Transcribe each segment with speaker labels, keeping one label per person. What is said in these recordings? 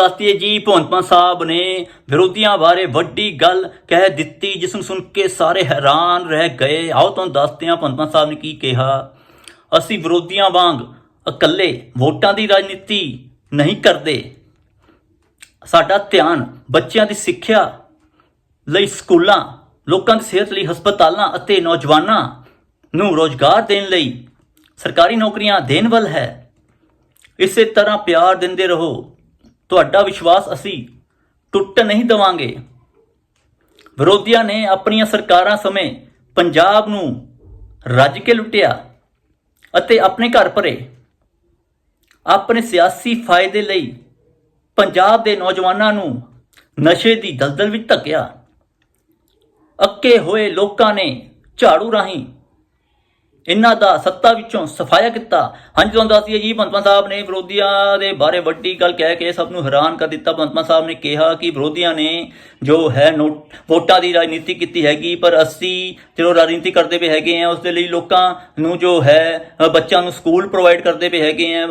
Speaker 1: ਦੱਸਦੀਏ ਜੀ ਭਗਵੰਤ ਸਾਹਿਬ ਨੇ ਵਿਰੋਧੀਆਂ ਬਾਰੇ ਵੱਡੀ ਗੱਲ ਕਹਿ ਦਿੱਤੀ, ਜਿਸ ਨੂੰ ਸੁਣ ਕੇ ਸਾਰੇ ਹੈਰਾਨ ਰਹਿ ਗਏ। ਆਓ ਤੁਹਾਨੂੰ ਦੱਸਦੇ ਹਾਂ, ਭਗਵੰਤ ਸਾਹਿਬ ਨੇ ਕੀ ਕਿਹਾ। ਅਸੀਂ ਵਿਰੋਧੀਆਂ ਵਾਂਗ ਇਕੱਲੇ ਵੋਟਾਂ ਦੀ ਰਾਜਨੀਤੀ ਨਹੀਂ ਕਰਦੇ। ਸਾਡਾ ਧਿਆਨ ਬੱਚਿਆਂ ਦੀ ਸਿੱਖਿਆ ਲਈ, ਸਕੂਲਾਂ, ਲੋਕਾਂ ਦੀ ਸਿਹਤ ਲਈ, ਹਸਪਤਾਲਾਂ ਅਤੇ ਨੌਜਵਾਨਾਂ ਨੂੰ ਰੋਜ਼ਗਾਰ ਦੇਣ ਲਈ ਸਰਕਾਰੀ ਨੌਕਰੀਆਂ ਦੇਣ ਵੱਲ ਹੈ। ਇਸੇ ਤਰ੍ਹਾਂ ਪਿਆਰ ਦਿੰਦੇ ਰਹੋ। ਤੁਹਾਡਾ ਵਿਸ਼ਵਾਸ ਅਸੀਂ ਟੁੱਟ ਨਹੀਂ ਦਵਾਂਗੇ। ਵਿਰੋਧੀਆਂ ਨੇ ਆਪਣੀਆਂ ਸਰਕਾਰਾਂ ਸਮੇਂ ਪੰਜਾਬ ਨੂੰ ਰੱਜ ਕੇ ਲੁੱਟਿਆ ਅਤੇ ਆਪਣੇ ਘਰ ਭਰੇ। ਆਪਣੇ ਸਿਆਸੀ ਫਾਇਦੇ ਲਈ ਪੰਜਾਬ ਦੇ ਨੌਜਵਾਨਾਂ ਨੂੰ ਨਸ਼ੇ ਦੀ ਦਲਦਲ ਵਿੱਚ ਧੱਕਿਆ। ਅੱਕੇ ਹੋਏ ਲੋਕਾਂ ਨੇ ਝਾੜੂ ਰਾਹੀਂ ਇਹਨਾਂ ਦਾ ਸੱਤਾ ਵਿੱਚੋਂ ਸਫਾਇਆ ਕੀਤਾ। ਹਾਂਜੀ, ਤੁਹਾਨੂੰ ਦੱਸਦੀ ਹੈ ਜੀ, ਭਗਵੰਤ ਸਾਹਿਬ ਨੇ ਵਿਰੋਧੀਆਂ ਦੇ ਬਾਰੇ ਵੱਡੀ ਗੱਲ ਕਹਿ ਕੇ ਸਭ ਨੂੰ ਹੈਰਾਨ ਕਰ ਦਿੱਤਾ। ਭਗਵੰਤ ਸਾਹਿਬ ਨੇ ਕਿਹਾ ਕਿ ਵਿਰੋਧੀਆਂ ਨੇ ਜੋ ਹੈ ਨੋਟ, ਵੋਟਾਂ ਦੀ ਰਾਜਨੀਤੀ ਕੀਤੀ ਹੈਗੀ, ਪਰ ਅਸੀਂ ਜਦੋਂ ਰਾਜਨੀਤੀ ਕਰਦੇ ਪਏ ਹੈਗੇ ਆ ਉਸ ਦੇ ਲਈ ਲੋਕਾਂ ਨੂੰ ਜੋ ਹੈ ਬੱਚਿਆਂ ਨੂੰ ਸਕੂਲ ਪ੍ਰੋਵਾਈਡ ਕਰਦੇ ਪਏ ਹੈਗੇ ਆ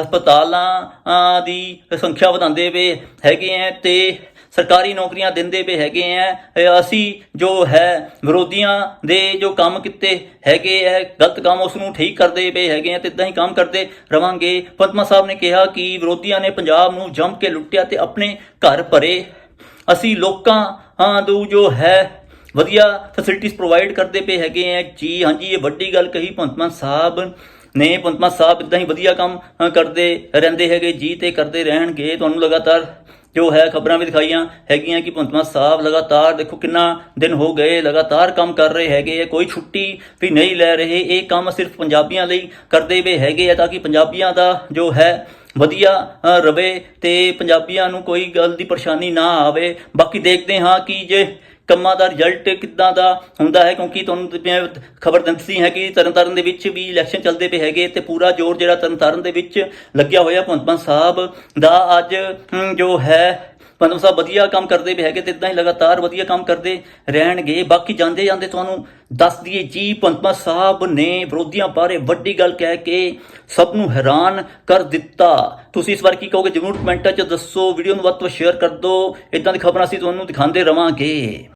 Speaker 1: ਹਸਪਤਾਲਾਂ ਦੀ ਸੰਖਿਆ ਵਧਾਉਂਦੇ ਪਏ ਹੈਗੇ ਆ ਤੇ ਸਰਕਾਰੀ ਨੌਕਰੀਆਂ ਦਿੰਦੇ ਪਏ ਹੈਗੇ ਆ ਅਸੀਂ ਜੋ ਹੈ ਵਿਰੋਧੀਆਂ ਦੇ ਜੋ ਕੰਮ ਕੀਤੇ ਹੈਗੇ ਆ, ਗਲਤ ਕੰਮ ਉਸ ਨੂੰ ਠੀਕ ਕਰਦੇ ਪਏ ਹੈਗੇ ਆ ਤੇ ਇਦਾਂ ਹੀ ਕੰਮ ਕਰਦੇ ਰਵਾਂਗੇ। ਪਦਮਾ ਸਾਹਿਬ ਨੇ ਕਿਹਾ ਕਿ ਵਿਰੋਧੀਆਂ ਨੇ ਪੰਜਾਬ ਨੂੰ ਜੰਮ ਕੇ ਲੁੱਟਿਆ ਤੇ ਆਪਣੇ ਘਰ ਭਰੇ। ਅਸੀਂ ਲੋਕਾਂ, ਹਾਂ ਨੂੰ ਜੋ ਹੈ ਵਧੀਆ ਫੈਸਿਲਿਟੀਆਂ ਪ੍ਰੋਵਾਈਡ ਕਰਦੇ ਪਏ ਹੈਗੇ ਆ। ਜੀ ਹਾਂਜੀ ਇਹ ਵੱਡੀ ਗੱਲ ਕਹੀ ਭਗਵੰਤ ਮਾਨ ਸਾਹਿਬ ਨੇ। ਭਗਵੰਤ ਮਾਨ ਸਾਹਿਬ ਇਦਾਂ ਹੀ ਵਧੀਆ ਕੰਮ ਕਰਦੇ ਰਹਿੰਦੇ ਹੈਗੇ, ਜੀ ਤੇ ਕਰਦੇ ਰਹਿਣਗੇ। ਤੁਹਾਨੂੰ ਲਗਾਤਾਰ ਜੋ ਹੈ ਖਬਰਾਂ ਵੀ ਦਿਖਾਈਆਂ ਹੈਗੀਆਂ ਕਿ ਭਗਵੰਤ ਮਾਨ ਸਾਹਿਬ ਲਗਾਤਾਰ ਦੇਖੋ ਕਿੰਨਾ ਦਿਨ ਹੋ ਗਏ ਲਗਾਤਾਰ ਕੰਮ ਕਰ ਰਹੇ ਹੈਗੇ ਆ ਕੋਈ ਛੁੱਟੀ ਵੀ ਨਹੀਂ ਲੈ ਰਹੇ ਇਹ ਕੰਮ ਸਿਰਫ ਪੰਜਾਬੀਆਂ ਲਈ ਕਰਦੇ ਵੇ ਹੈਗੇ ਆ ਤਾਂ ਕਿ ਪੰਜਾਬੀਆਂ ਦਾ ਜੋ ਹੈ ਵਧੀਆ ਅ, ਰਵੇ ਤੇ ਪੰਜਾਬੀਆਂ ਨੂੰ ਕੋਈ ਗੱਲ ਦੀ ਪਰੇਸ਼ਾਨੀ ਨਾ ਆਵੇ। ਬਾਕੀ ਦੇਖਦੇ ਹਾਂ ਕਿ ਜੇ ਕੰਮਾਂ ਦਾ ਰਿਜ਼ਲਟ ਕਿੱਦਾਂ ਦਾ ਹੁੰਦਾ ਹੈ? ਕਿਉਂਕਿ ਤੁਹਾਨੂੰ ਖਬਰ ਦਿੱਤੀ ਹੈ ਕਿ ਤਰਨਤਾਰਨ ਦੇ ਵਿੱਚ ਵੀ ਇਲੈਕਸ਼ਨ ਚੱਲਦੇ ਪਏ ਹੈਗੇ ਤੇ ਪੂਰਾ ਜ਼ੋਰ ਜਿਹੜਾ ਤਰਨਤਾਰਨ ਦੇ ਵਿੱਚ ਲੱਗਿਆ ਹੋਇਆ ਭਗਵੰਤ ਮਾਨ ਸਾਹਿਬ ਦਾ ਅੱਜ ਜੋ ਹੈ, ਭਗਵੰਤ ਸਾਹਿਬ ਵਧੀਆ ਕੰਮ ਕਰਦੇ ਪਏ ਹੈਗੇ ਤੇ ਇਦਾਂ ਹੀ ਲਗਾਤਾਰ ਵਧੀਆ ਕੰਮ ਕਰਦੇ ਰਹਿਣਗੇ। ਬਾਕੀ ਜਾਂਦੇ ਜਾਂਦੇ ਤੁਹਾਨੂੰ ਦੱਸ ਦਈਏ, ਜੀ, ਭਗਵੰਤ ਮਾਨ ਸਾਹਿਬ ਨੇ ਵਿਰੋਧੀਆਂ ਬਾਰੇ ਵੱਡੀ ਗੱਲ ਕਹਿ ਕੇ ਸਭ ਨੂੰ ਹੈਰਾਨ ਕਰ ਦਿੱਤਾ। ਤੁਸੀਂ ਇਸ ਵਾਰ ਕੀ ਕਹੋਗੇ? ਜਰੂਰ ਕਮੈਂਟਾਂ 'ਚ ਦੱਸੋ, ਵੀਡੀਓ ਨੂੰ ਵੱਧ ਤੋਂ ਸ਼ੇਅਰ ਕਰ ਦਿਓ। ਇਦਾਂ ਦੀ ਖਬਰਾਂ ਅਸੀਂ ਤੁਹਾਨੂੰ ਦਿਖਾਉਂਦੇ ਰਵਾਂਗੇ।